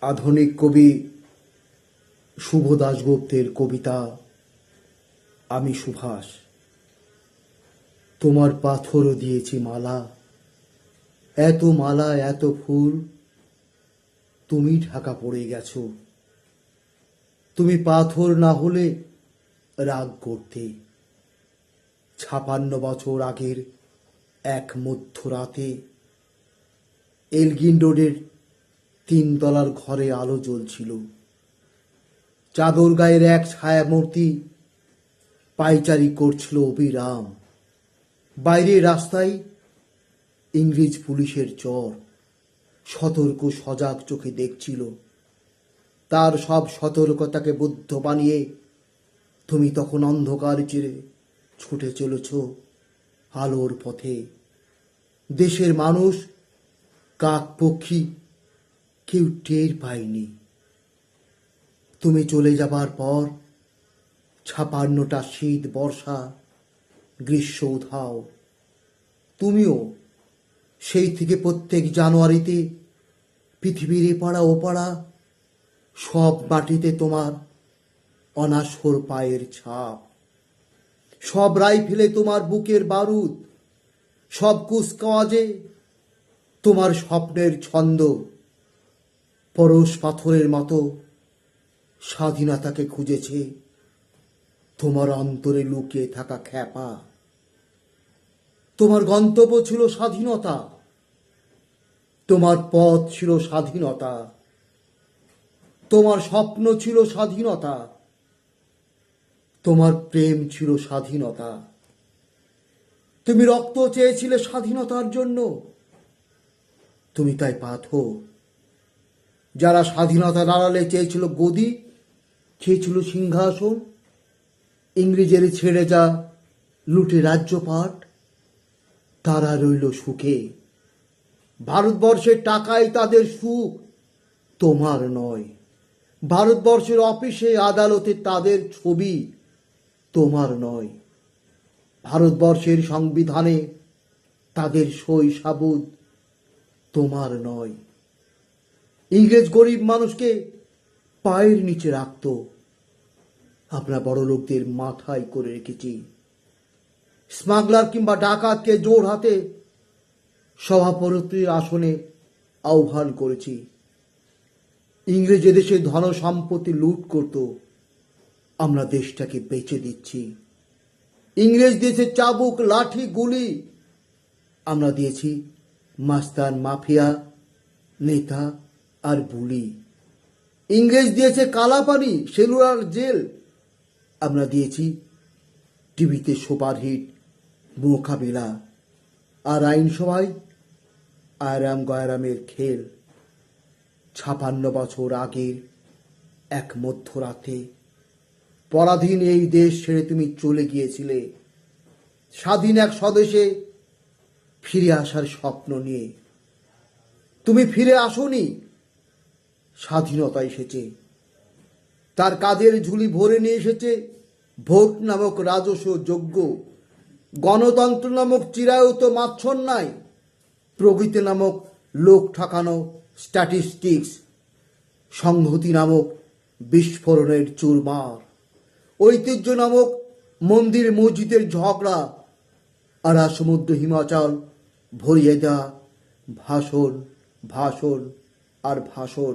আধুনিক কবি শুভ দাশগুপ্তের কবিতা, আমি সুভাষ। তোমার পাথরও দিয়েছি মালা, এত মালা, এত ফুল, তুমি ঢাকা পড়ে গেছ। তুমি পাথর না হলে রাগ করতে। ছাপান্ন বছর আগের এক মধ্যরাতে এলগিন রোডের তিনতলার ঘরে আলো জ্বলছিল। চাদর গায়ের এক ছায়ামূর্তি পাইচারি করছিল অবিরাম। বাইরে রাস্তায় ইংরেজ পুলিশের চর। সতর্ক সজাগ চোখে দেখছিল। তার সব সতর্কতাকে বুদ্ধ বানিয়ে তুমি তখন অন্ধকার চিরে ছুটে চলেছ আলোর পথে। দেশের মানুষ কাক পক্ষী কেউ টের পায়নি। তুমি চলে যাবার পর ছাপান্নটা শীত, বর্ষা, গ্রীষ্ম, উধাও। তুমিও সেই থেকে প্রত্যেক জানুয়ারিতে পৃথিবীর এপাড়া ওপাড়া সব মাটিতে তোমার অনাসর পায়ের ছাপ। সব রাইফেলে তোমার বুকের বারুদ, সব কুচকাওয়াজে তোমার স্বপ্নের ছন্দ। পরশ পাথরের মতো স্বাধীনতাকে খুঁজেছে। তোমার অন্তরে লুকিয়ে থাকা খ্যাপা। তোমার গন্তব্য ছিল স্বাধীনতা। তোমার পথ ছিল স্বাধীনতা। তোমার স্বপ্ন ছিল স্বাধীনতা। তোমার প্রেম ছিল স্বাধীনতা। তুমি রক্ত চেয়েছিলে স্বাধীনতার জন্য। তুমি তাই পাথর। যারা স্বাধীনতা দাঁড়ালে চেয়েছিল গদি, চেয়েছিল সিংহাসন, ইংরেজের ছেড়ে যা, লুটে রাজ্যপাট, তারা রইল সুখে। ভারতবর্ষের টাকাই তাদের সুখ, তোমার নয়। ভারতবর্ষের অফিসে আদালতে তাদের ছবি, তোমার নয়। ভারতবর্ষের সংবিধানে তাদের সই সাবুদ তোমার নয়। ইংরেজ গরিব মানুষকে পায়ের নিচে রাখত। আমরা বড় লোকদের মাথায় করে রেখেছি। স্মাগলার কিংবা ডাকাতকে জোর হাতে সভাপতির আসনে আহ্বান করেছি। ইংরেজ দেশে ধন সম্পত্তি লুট করত। আমরা দেশটাকে বেচে দিচ্ছি। ইংরেজ দিয়েছে চাবুক, লাঠি, গুলি আমরা দিয়েছি। মাস্তান মাফিয়া, নেতা আর বুলি। ইংরেজ দিয়েছে কালাপানি, সেলুলার জেল। আমরা দিয়েছি টিভিতে সুপারহিট মোকাবিলা, আর আইনসভায় আয়রাম গয়রামের খেল। ছাপান্ন বছর আগের এক মধ্যরাতে, পরাধীন এই দেশ ছেড়ে তুমি চলে গিয়েছিলে। স্বাধীন এক স্বদেশে ফিরে আসার স্বপ্ন নিয়ে। তুমি ফিরে আসনি স্বাধীনতা এসেছে। তার কাদের ঝুলি ভরে নিয়ে এসেছে? ভোট নামক রাজস্ব যোগ্য গণতন্ত্র নামক চিরায়ত মাচ্ছন্যায় প্রকৃতি নামক লোক ঠাকানো স্ট্যাটিস্টিক্স সংহতি নামক বিস্ফোরণের চুরমার। ঐতিহ্য নামক মন্দির মসজিদের ঝগড়া। আর সমুদ্র হিমাচল ভরিয়ে দেওয়া ভাষণ ভাষণ আর ভাষণ।